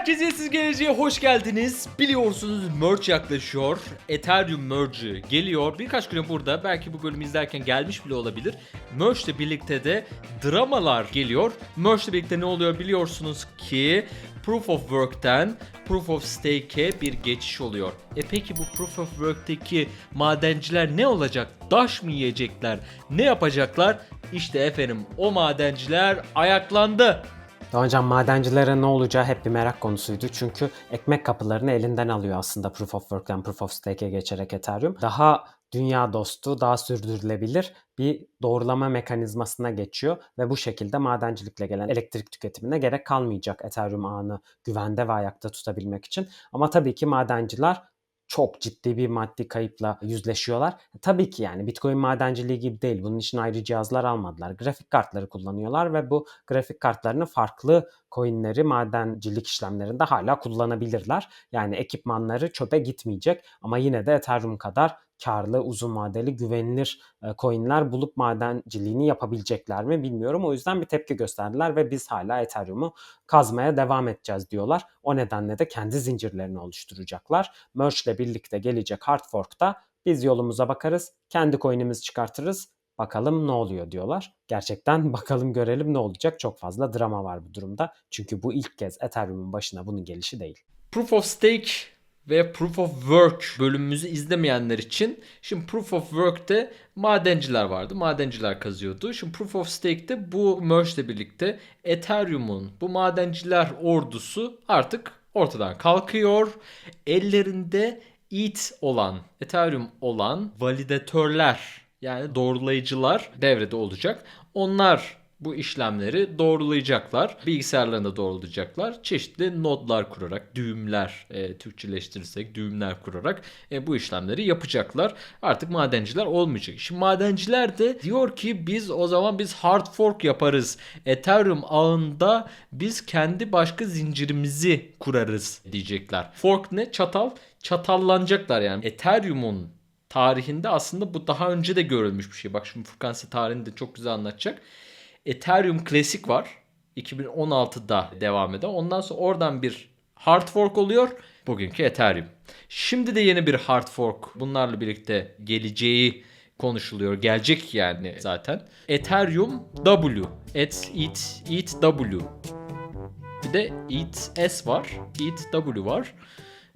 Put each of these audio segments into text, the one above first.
Herkese siz geleceğe hoş geldiniz. Biliyorsunuz merge yaklaşıyor. Ethereum merge'ü geliyor. Birkaç güne burada belki bu bölümü izlerken gelmiş bile olabilir. Merge ile birlikte de dramalar geliyor. Merge ile birlikte ne oluyor biliyorsunuz ki Proof of Work'ten Proof of Stake'e bir geçiş oluyor. E peki bu Proof of Work'teki madenciler ne olacak? Daş mı yiyecekler? Ne yapacaklar? İşte efendim o madenciler ayaklandı. Daha önce madencilere ne olacağı hep bir merak konusuydu. Çünkü ekmek kapılarını elinden alıyor aslında Proof of Work'ten Proof of Stake'e geçerek Ethereum. Daha dünya dostu, daha sürdürülebilir bir doğrulama mekanizmasına geçiyor ve bu şekilde madencilikle gelen elektrik tüketimine gerek kalmayacak Ethereum ağını güvende ve ayakta tutabilmek için. Ama tabii ki madenciler çok ciddi bir maddi kayıpla yüzleşiyorlar. Tabii ki yani Bitcoin madenciliği gibi değil. Bunun için ayrı cihazlar almadılar. Grafik kartları kullanıyorlar ve bu grafik kartlarını farklı coinleri madencilik işlemlerinde hala kullanabilirler. Yani ekipmanları çöpe gitmeyecek ama yine de Ethereum kadar karlı, uzun vadeli, güvenilir e, coinler bulup madenciliğini yapabilecekler mi bilmiyorum. O yüzden bir tepki gösterdiler ve biz hala Ethereum'u kazmaya devam edeceğiz diyorlar. O nedenle de kendi zincirlerini oluşturacaklar. Merge ile birlikte gelecek hard fork'ta biz yolumuza bakarız, kendi coin'imizi çıkartırız, bakalım ne oluyor diyorlar. Gerçekten bakalım görelim ne olacak. Çok fazla drama var bu durumda. Çünkü bu ilk kez Ethereum'un başına bunun gelişi değil. Proof of Stake ve Proof of Work bölümümüzü izlemeyenler için şimdi Proof of Work'te madenciler vardı. Madenciler kazıyordu. Şimdi Proof of Stake'te bu merge ile birlikte Ethereum'un bu madenciler ordusu artık ortadan kalkıyor. Ellerinde ETH olan, Ethereum olan validatörler yani doğrulayıcılar devrede olacak. Onlar bu işlemleri doğrulayacaklar. Bilgisayarlarında doğrulayacaklar. Çeşitli nodlar kurarak, düğümler e, Türkçeleştirirsek düğümler kurarak e, bu işlemleri yapacaklar. Artık madenciler olmayacak. Şimdi madenciler de diyor ki biz o zaman biz hard fork yaparız. Ethereum ağında biz kendi başka zincirimizi kurarız diyecekler. Fork ne? Çatal. Çatallanacaklar yani. Ethereum'un tarihinde aslında bu daha önce de görülmüş bir şey. Bak şimdi Furkan size tarihini de çok güzel anlatacak. Ethereum Classic var. 2016'da devam eden. Ondan sonra oradan bir hard fork oluyor. Bugünkü Ethereum. Şimdi de yeni bir hard fork bunlarla birlikte geleceği konuşuluyor. Gelecek yani zaten. Ethereum W. Et, ETH, ETH W. Bir de ETH S var. ETH W var.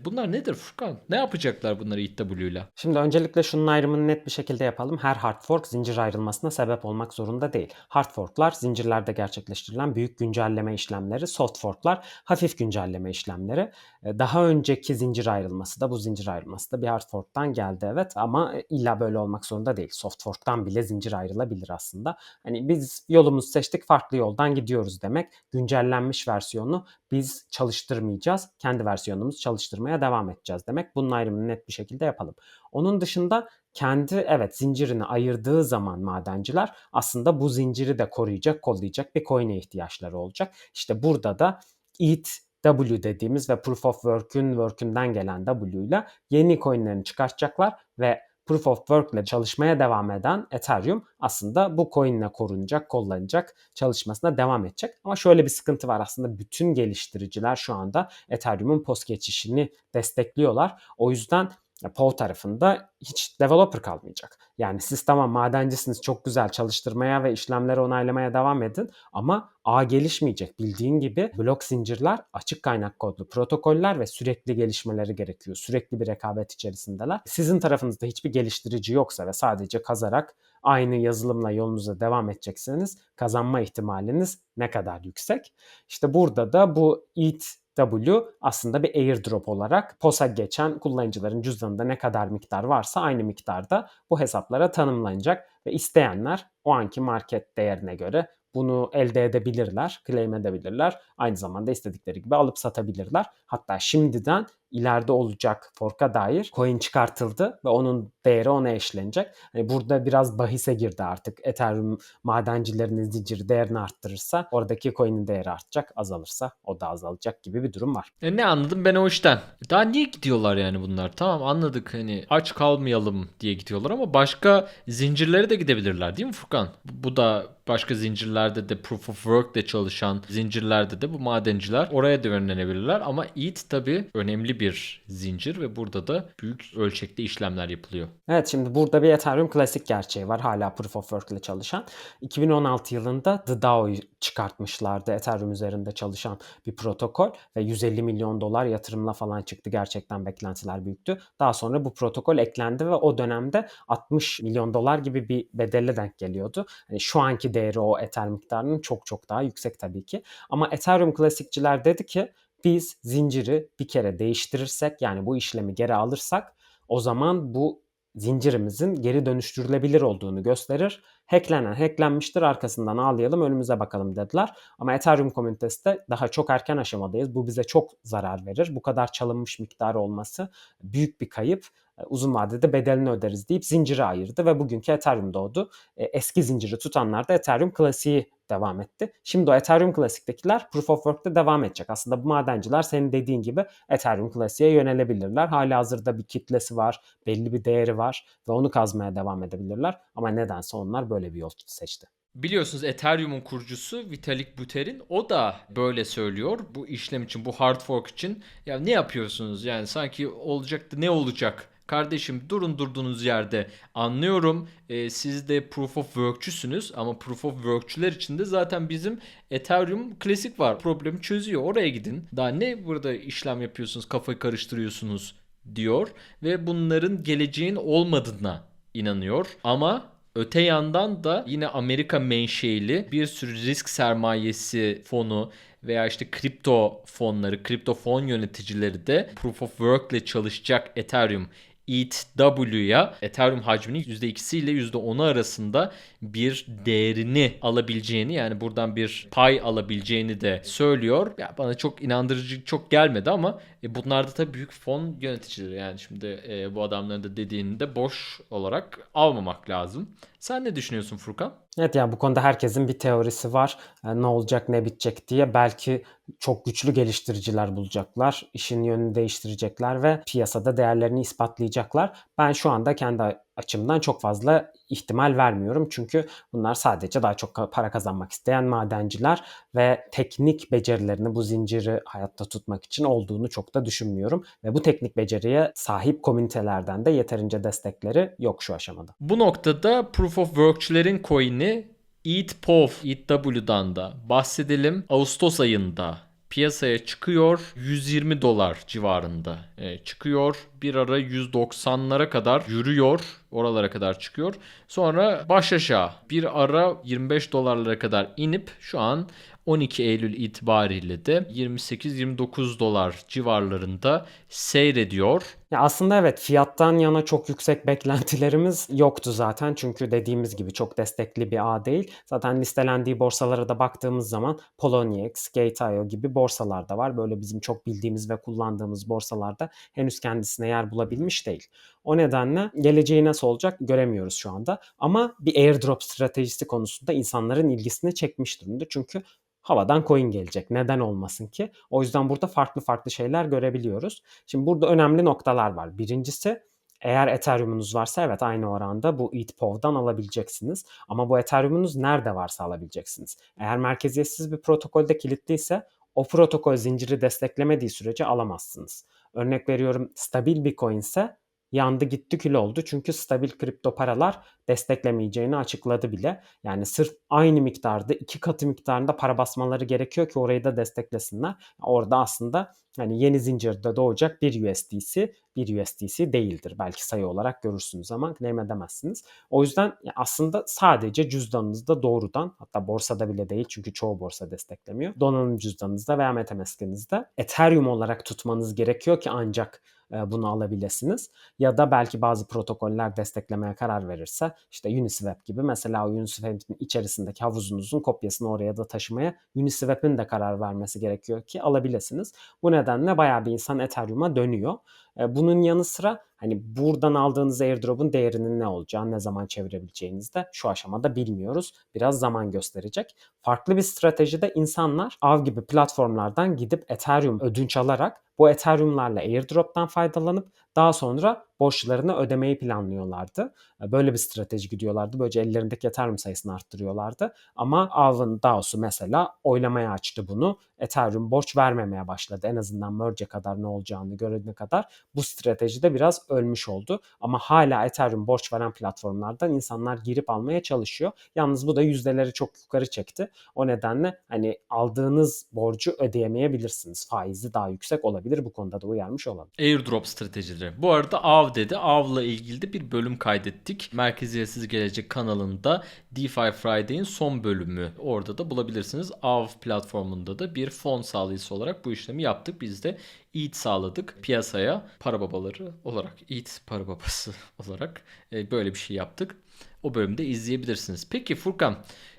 Bunlar nedir Furkan? Ne yapacaklar bunları ETH ile? Şimdi öncelikle şunun ayrımını net bir şekilde yapalım. Her hard fork zincir ayrılmasına sebep olmak zorunda değil. Hard forklar zincirlerde gerçekleştirilen büyük güncelleme işlemleri. Soft forklar hafif güncelleme işlemleri. Ee, Daha önceki zincir ayrılması da bu zincir ayrılması da bir hard fork'tan geldi evet ama illa böyle olmak zorunda değil. Soft fork'tan bile zincir ayrılabilir aslında. Hani biz yolumuzu seçtik farklı yoldan gidiyoruz demek. Güncellenmiş versiyonu biz çalıştırmayacağız. Kendi versiyonumuzu çalıştırmaya devam edeceğiz demek. Bunun ayrımını net bir şekilde yapalım. Onun dışında kendi evet zincirini ayırdığı zaman madenciler aslında bu zinciri de koruyacak, kollayacak bir coin'e ihtiyaçları olacak. İşte burada da ETH W dediğimiz ve Proof of Work'ün Work'ünden gelen W ile yeni coinlerini çıkartacaklar ve Proof of Work ile çalışmaya devam eden Ethereum aslında bu coin ile korunacak, kollanacak, çalışmasına devam edecek. Ama şöyle bir sıkıntı var aslında bütün geliştiriciler şu anda Ethereum'un post geçişini destekliyorlar. O yüzden POW tarafında hiç developer kalmayacak. Yani siz tamam madencisiniz çok güzel çalıştırmaya ve işlemleri onaylamaya devam edin ama ağ gelişmeyecek. Bildiğin gibi blok zincirler açık kaynak kodlu protokoller ve sürekli gelişmeleri gerekiyor. Sürekli bir rekabet içerisindeler. Sizin tarafınızda hiçbir geliştirici yoksa ve sadece kazarak aynı yazılımla yolunuza devam edecekseniz kazanma ihtimaliniz ne kadar yüksek? İşte burada da bu ETH W aslında bir airdrop olarak POS'a geçen kullanıcıların cüzdanında ne kadar miktar varsa aynı miktarda bu hesaplara tanımlanacak ve isteyenler o anki market değerine göre bunu elde edebilirler, claim edebilirler. Aynı zamanda istedikleri gibi alıp satabilirler. Hatta şimdiden ileride olacak fork'a dair coin çıkartıldı ve onun değeri ona eşlenecek. Hani burada biraz bahise girdi artık. Ethereum madencilerinin zinciri değerini arttırırsa oradaki coin'in değeri artacak. Azalırsa o da azalacak gibi bir durum var. E ne anladım ben o işten. Daha niye gidiyorlar yani bunlar? Tamam anladık hani aç kalmayalım diye gidiyorlar ama başka zincirlere de gidebilirler değil mi Furkan? Bu da başka zincirlerde de proof of work de çalışan zincirlerde de bu madenciler oraya da yönlenebilirler ama ETH tabi önemli bir zincir ve burada da büyük ölçekte işlemler yapılıyor. Evet şimdi burada bir Ethereum klasik gerçeği var hala Proof of Work ile çalışan. 2016 yılında The DAO'yu çıkartmışlardı Ethereum üzerinde çalışan bir protokol ve 150 milyon dolar yatırımla falan çıktı. Gerçekten beklentiler büyüktü. Daha sonra bu protokol eklendi ve o dönemde 60 milyon dolar gibi bir bedelle denk geliyordu. Hani şu anki değeri o Ether miktarının çok çok daha yüksek tabii ki. Ama Ethereum klasikçiler dedi ki biz zinciri bir kere değiştirirsek yani bu işlemi geri alırsak o zaman bu zincirimizin geri dönüştürülebilir olduğunu gösterir. Hacklenen hacklenmiştir arkasından ağlayalım önümüze bakalım dediler. Ama Ethereum komünitesi de daha çok erken aşamadayız. Bu bize çok zarar verir. Bu kadar çalınmış miktarı olması büyük bir kayıp. Uzun vadede bedelini öderiz deyip zinciri ayırdı ve bugünkü Ethereum doğdu. E, Eski zinciri tutanlar da Ethereum klasiği devam etti. Şimdi o Ethereum klasiktekiler Proof of Work'te devam edecek. Aslında bu madenciler senin dediğin gibi Ethereum klasiğe yönelebilirler. Hala hazırda bir kitlesi var, belli bir değeri var ve onu kazmaya devam edebilirler. Ama nedense onlar böyle bir yol seçti. Biliyorsunuz Ethereum'un kurucusu Vitalik Buterin o da böyle söylüyor. Bu işlem için, bu hard fork için ya ne yapıyorsunuz? Yani sanki olacaktı ne olacak? Kardeşim durun durduğunuz yerde anlıyorum e, siz de proof of work'çüsünüz ama proof of work'çüler için de zaten bizim Ethereum klasik var. Problemi çözüyor. Oraya gidin. Daha ne burada işlem yapıyorsunuz, kafayı karıştırıyorsunuz diyor ve bunların geleceğin olmadığına inanıyor. Ama Öte yandan da yine Amerika menşeili bir sürü risk sermayesi fonu veya işte kripto fonları, kripto fon yöneticileri de Proof of Work ile çalışacak Ethereum ETHW'ya Ethereum hacminin %2'si ile %10'u arasında bir değerini alabileceğini yani buradan bir pay alabileceğini de söylüyor. Ya bana çok inandırıcı çok gelmedi ama e, bunlar da tabii büyük fon yöneticileri yani şimdi e, bu adamların da dediğini de boş olarak almamak lazım. Sen ne düşünüyorsun Furkan? Evet yani bu konuda herkesin bir teorisi var. Yani ne olacak ne bitecek diye. Belki çok güçlü geliştiriciler bulacaklar. işin yönünü değiştirecekler ve piyasada değerlerini ispatlayacaklar. Ben şu anda kendi açımdan çok fazla ihtimal vermiyorum. Çünkü bunlar sadece daha çok para kazanmak isteyen madenciler ve teknik becerilerini bu zinciri hayatta tutmak için olduğunu çok da düşünmüyorum. Ve bu teknik beceriye sahip komünitelerden de yeterince destekleri yok şu aşamada. Bu noktada Proof of Work'çülerin coin'i ETHPOV, ETHW'dan da bahsedelim. Ağustos ayında piyasaya çıkıyor 120 dolar civarında e, çıkıyor. Bir ara 190'lara kadar yürüyor. Oralara kadar çıkıyor. Sonra baş aşağı bir ara 25 dolarlara kadar inip şu an 12 Eylül itibariyle de 28-29 dolar civarlarında seyrediyor. Ya aslında evet fiyattan yana çok yüksek beklentilerimiz yoktu zaten. Çünkü dediğimiz gibi çok destekli bir ağ değil. Zaten listelendiği borsalara da baktığımız zaman Poloniex, Gate.io gibi borsalar da var. Böyle bizim çok bildiğimiz ve kullandığımız borsalarda henüz kendisine yer bulabilmiş değil. O nedenle geleceği nasıl olacak göremiyoruz şu anda. Ama bir airdrop stratejisi konusunda insanların ilgisini çekmiş durumda. Çünkü havadan coin gelecek. Neden olmasın ki? O yüzden burada farklı farklı şeyler görebiliyoruz. Şimdi burada önemli noktalar var. Birincisi eğer Ethereum'unuz varsa evet aynı oranda bu ETHPOV'dan alabileceksiniz. Ama bu Ethereum'unuz nerede varsa alabileceksiniz. Eğer merkeziyetsiz bir protokolde kilitliyse o protokol zinciri desteklemediği sürece alamazsınız. Örnek veriyorum stabil bir coin ise yandı gitti kül oldu. Çünkü stabil kripto paralar desteklemeyeceğini açıkladı bile. Yani sırf aynı miktarda iki katı miktarında para basmaları gerekiyor ki orayı da desteklesinler. Orada aslında hani yeni zincirde doğacak bir USDC bir USDC değildir. Belki sayı olarak görürsünüz ama claim edemezsiniz. O yüzden aslında sadece cüzdanınızda doğrudan hatta borsada bile değil çünkü çoğu borsa desteklemiyor. Donanım cüzdanınızda veya Metamask'inizde Ethereum olarak tutmanız gerekiyor ki ancak bunu alabilirsiniz. Ya da belki bazı protokoller desteklemeye karar verirse işte Uniswap gibi mesela Uniswap'in içerisindeki havuzunuzun kopyasını oraya da taşımaya Uniswap'in de karar vermesi gerekiyor ki alabilirsiniz. Bu nedenle bayağı bir insan Ethereum'a dönüyor. E, Bunun yanı sıra hani buradan aldığınız airdrop'un değerinin ne olacağı, ne zaman çevirebileceğinizi de şu aşamada bilmiyoruz. Biraz zaman gösterecek. Farklı bir stratejide insanlar av gibi platformlardan gidip Ethereum ödünç alarak bu Ethereum'larla airdrop'tan faydalanıp daha sonra borçlarını ödemeyi planlıyorlardı. E, Böyle bir strateji gidiyorlardı. Böylece ellerindeki Ethereum sayısını arttırıyorlardı. Ama Av'ın DAO'su mesela oylamaya açtı bunu. Ethereum borç vermemeye başladı. En azından merge kadar ne olacağını görene kadar bu strateji de biraz ölmüş oldu. Ama hala Ethereum borç veren platformlardan insanlar girip almaya çalışıyor. Yalnız bu da yüzdeleri çok yukarı çekti. O nedenle hani aldığınız borcu ödeyemeyebilirsiniz. Faizi daha yüksek olabilir. Bu konuda da uyarmış olalım. Airdrop stratejileri. Bu arada Av dedi. Av'la ilgili de bir bölüm kaydettik. Merkeziyetsiz Gelecek kanalında DeFi Friday'in son bölümü. Orada da bulabilirsiniz. Av platformunda da bir fon sağlayıcısı olarak bu işlemi yaptık. Biz de ETH sağladık piyasaya para babaları olarak ETH para babası olarak e, böyle bir şey yaptık. O bölümde izleyebilirsiniz. Peki Furkan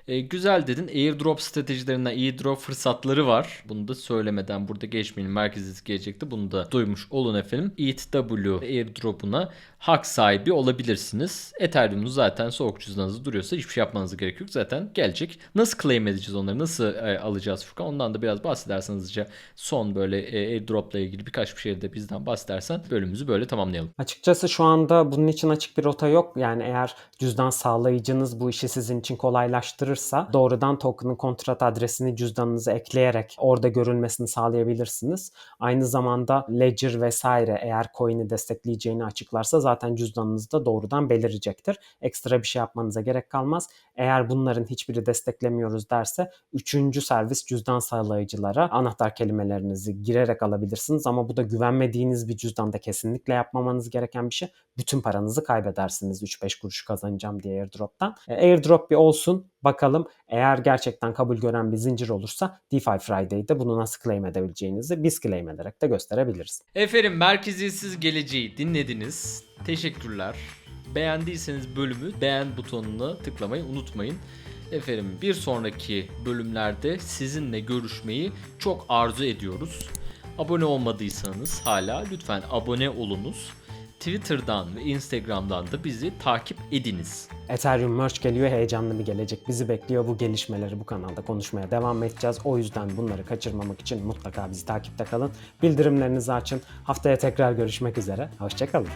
e, güzel dedin. Airdrop stratejilerinden airdrop fırsatları var. Bunu da söylemeden burada geçmeyelim. Merkezi gelecekti. Bunu da duymuş olun efendim. ETH airdrop'una hak sahibi olabilirsiniz. Ethereum'un zaten soğuk cüzdanınızda duruyorsa hiçbir şey yapmanız gerek yok. Zaten gelecek. Nasıl claim edeceğiz onları? Nasıl e, alacağız Furkan? Ondan da biraz bahsedersen hızlıca son böyle e, airdrop'la ilgili birkaç bir şey de bizden bahsedersen bölümümüzü böyle tamamlayalım. Açıkçası şu anda bunun için açık bir rota yok. Yani eğer cüzdan sağlayıcınız bu işi sizin için kolaylaştırırsa doğrudan token'ın kontrat adresini cüzdanınıza ekleyerek orada görülmesini sağlayabilirsiniz. Aynı zamanda Ledger vesaire eğer coin'i destekleyeceğini açıklarsa zaten cüzdanınızda doğrudan belirecektir. Ekstra bir şey yapmanıza gerek kalmaz. Eğer bunların hiçbiri desteklemiyoruz derse üçüncü servis cüzdan sağlayıcılara anahtar kelimelerinizi girerek alabilirsiniz ama bu da güvenmediğiniz bir cüzdanda kesinlikle yapmamanız gereken bir şey. Bütün paranızı kaybedersiniz 3-5 kuruş kazanacağım diye airdrop'tan. E, Airdrop bir olsun bakalım eğer gerçekten kabul gören bir zincir olursa DeFi Friday'de bunu nasıl claim edebileceğinizi biz claim ederek de gösterebiliriz. Efendim merkeziyetsiz geleceği dinlediniz. Teşekkürler. Beğendiyseniz bölümü beğen butonuna tıklamayı unutmayın. Efendim bir sonraki bölümlerde sizinle görüşmeyi çok arzu ediyoruz. Abone olmadıysanız hala lütfen abone olunuz. Twitter'dan ve Instagram'dan da bizi takip ediniz. Ethereum Merge geliyor heyecanlı bir gelecek bizi bekliyor. Bu gelişmeleri bu kanalda konuşmaya devam edeceğiz. O yüzden bunları kaçırmamak için mutlaka bizi takipte kalın. Bildirimlerinizi açın. Haftaya tekrar görüşmek üzere. Hoşçakalın.